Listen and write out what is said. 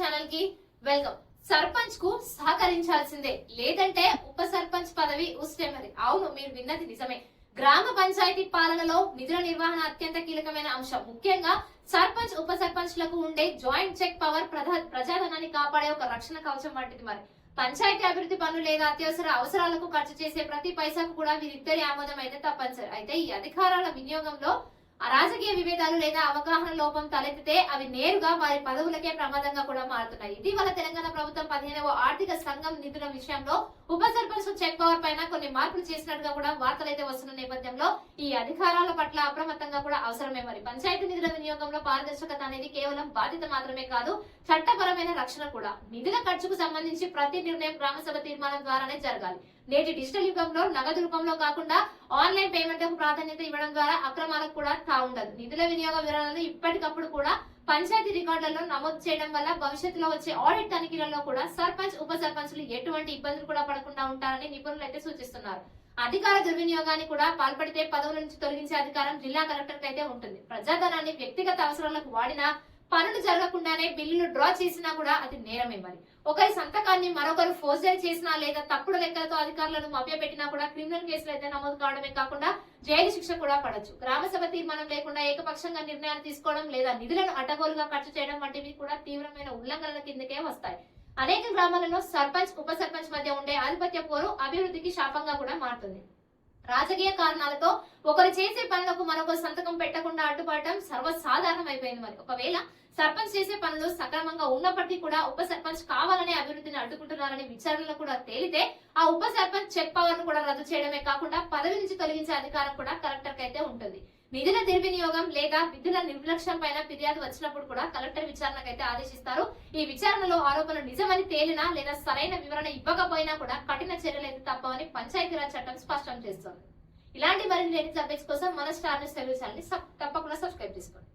ఛానల్కి వెల్కమ్. సర్పంచ్కు సహకరించాల్సిందే. లేదంటే ఉప సర్పంచ్ పదవి ఉస్తే మరి. అవును మీరు విన్నది నిజమే. గ్రామ పంచాయతీ పాలనలో నిధుల నిర్వహణ అత్యంత కీలకమైన అంశం. ముఖ్యంగా సర్పంచ్ ఉప సర్పంచ్లకు ఉండే జాయింట్ చెక్ పవర్ ప్రజాధనాన్ని కాపాడే ఒక రక్షణ కవచం వంటిది మరి. పంచాయతీ అభివృద్ధి పనులు లేదా అత్యవసర అవసరాలకు ఖర్చు చేసే ప్రతి పైసాకు కూడా వీరిద్దరి ఆమోదం అయితే తప్పనిసరి. అయితే ఈ అధికారాల వినియోగంలో రాజకీయ విభేదాలు లేదా అవగాహన లోపం తలెత్తితే అవి నేరుగా వారి పదవులకే ప్రమాదంగా కూడా మారుతున్నాయి. ఇటీవల తెలంగాణ ప్రభుత్వం పదిహేనవ ఆర్థిక సంఘం నిధుల విషయంలో ఉప సర్పంచ్ చెక్ పవర్ పైన కొన్ని మార్పులు చేసినట్టుగా కూడా వార్తలు అయితే వస్తున్న నేపథ్యంలో ఈ అధికారాల పట్ల అప్రమత్తంగా కూడా అవసరమే మరి. పంచాయతీ నిధుల వినియోగంలో పారదర్శకత అనేది కేవలం బాధ్యత మాత్రమే కాదు చట్టపరమైన రక్షణ కూడా. నిధుల ఖర్చుకు సంబంధించి ప్రతి నిర్ణయం గ్రామసభ తీర్మానం ద్వారానే జరగాలి. నేటి డిజిటల్ యుగంలో నగదు రూపంలో కాకుండా ఆన్లైన్ పేమెంట్ ప్రాధాన్యత ఇవ్వడం ద్వారా అక్రమాలకు కూడా తావుండదు నిధుల వినియోగ వివరాలను ఇప్పటికప్పుడు కూడా పంచాయతీ రికార్డులలో నమోదు చేయడం వల్ల భవిష్యత్తులో వచ్చే ఆడిట్ తనిఖీలలో కూడా సర్పంచ్ ఉప సర్పంచ్లు ఎటువంటి ఇబ్బందులు కూడా పడకుండా ఉంటారని నిపుణులు అయితే సూచిస్తున్నారు. అధికార దుర్వినియోగాన్ని కూడా పాల్పడితే పదవుల నుంచి తొలగించే అధికారం జిల్లా కలెక్టర్ అయితే ఉంటుంది. ప్రజాధనాన్ని వ్యక్తిగత అవసరాలకు వాడినా పనులు జరగకుండానే బిల్లులు డ్రా చేసినా కూడా అది నేరమే మరి. ఒకరి సంతకాన్ని మరొకరు ఫోర్జరీ చేసినా లేదా తప్పుడు లెక్కలతో అధికారులను మభ్యపెట్టినా కూడా క్రిమినల్ కేసులు అయితే నమోదు కావడమే కాకుండా జైలు శిక్ష కూడా పడొచ్చు. గ్రామసభ తీర్మానం లేకుండా ఏకపక్షంగా నిర్ణయాలు తీసుకోవడం లేదా నిధులను అడ్డగోలుగా ఖర్చు చేయడం వంటివి కూడా తీవ్రమైన ఉల్లంఘనల కిందకే వస్తాయి. అనేక గ్రామాలలో సర్పంచ్ ఉప సర్పంచ్ మధ్య ఉండే ఆధిపత్య పోరు అభివృద్ధికి శాపంగా కూడా మారుతుంది. రాజకీయ కారణాలతో ఒకరు చేసే పనులకు మరొకరు సంతకం పెట్టకుండా అడ్డుపడటం సర్వసాధారణం అయిపోయింది మరి. ఒకవేళ సర్పంచ్ చేసే పనులు సక్రమంగా ఉన్నప్పటికీ కూడా ఉప సర్పంచ్ కావాలనే అభివృద్ధిని అడ్డుకుంటున్నారని విచారణలో కూడా తేలితే ఆ ఉప సర్పంచ్ చెక్ పవర్ను కూడా రద్దు చేయడమే కాకుండా పదవి నుంచి తొలగించే అధికారం కూడా కలెక్టర్ కైతే అయితే ఉంటుంది. నిధుల దుర్వినియోగం లేదా విధుల నిర్లక్ష్యం పైన ఫిర్యాదు వచ్చినప్పుడు కూడా కలెక్టర్ విచారణకైతే ఆదేశిస్తారు. ఈ విచారణలో ఆరోపణలు నిజమని తేలినా లేదా సరైన వివరణ ఇవ్వకపోయినా కూడా కఠిన చర్యలు అయితే తప్పవని పంచాయతీరాజ్ చట్టం స్పష్టం చేస్తుంది. ఇలాంటి మరిన్ని లేటెస్ట్ అప్డేట్స్ కోసం మన స్టార్ న్యూస్ తెలుగు ఛానల్ తప్పకుండా సబ్స్క్రైబ్ చేసుకోండి.